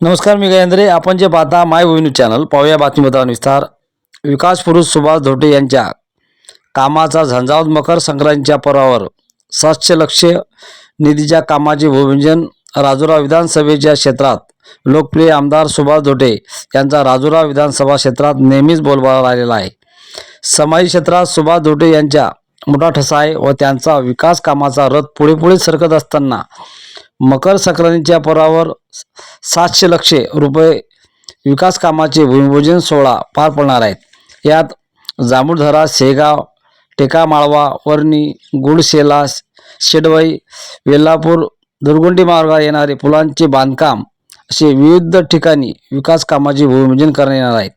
नमस्कार मी गजेंद्रे. आपण जे पाहता माय न्यूज चॅनल पाहूया बातमीपत्रा विस्तार. विकास पुरुष सुभाष धोटे यांच्या कामाचा झंझावत मकर संक्रांतीच्या पर्वावर सातशे लक्ष निधीच्या कामाचे भूमिजन राजुरा विधानसभेच्या क्षेत्रात लोकप्रिय आमदार सुभाष धोटे यांचा राजुरा विधानसभा क्षेत्रात नेहमीच बोलबाला राहिलेला आहे. समाज क्षेत्रात सुभाष धोटे यांच्या मोठा ठसा आहे व त्यांचा विकास कामाचा रथ पुढे पुढे सरकत असताना मकर संक्रांतीच्या परावर सातशे लक्ष रुपये विकास कामाचे भूमिपूजन सोहळा पार पडणार आहेत यात जांभूळधरा शेगाव टेका माळवा वर्णी गुडशेला शेडवाई वेल्लापूर दुर्गुंडी मार्गावर येणारे पुलांचे बांधकाम असे विविध ठिकाणी विकास कामाचे भूमिपूजन करण्यात येणार आहेत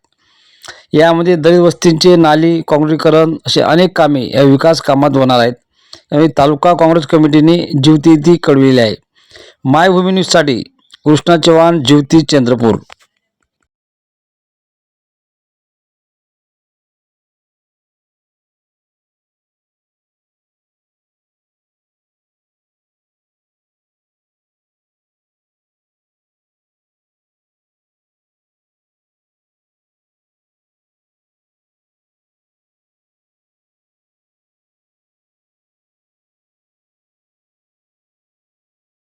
यामध्ये दलित वस्तींचे नाली काँक्रीकरण असे अनेक कामे या विकास कामात होणार आहेत. यावेळी तालुका काँग्रेस कमिटीने जीवती ती कळविली आहे. मायभूमी न्यूजसाठी कृष्णा चव्हाण ज्योती चंद्रपूर.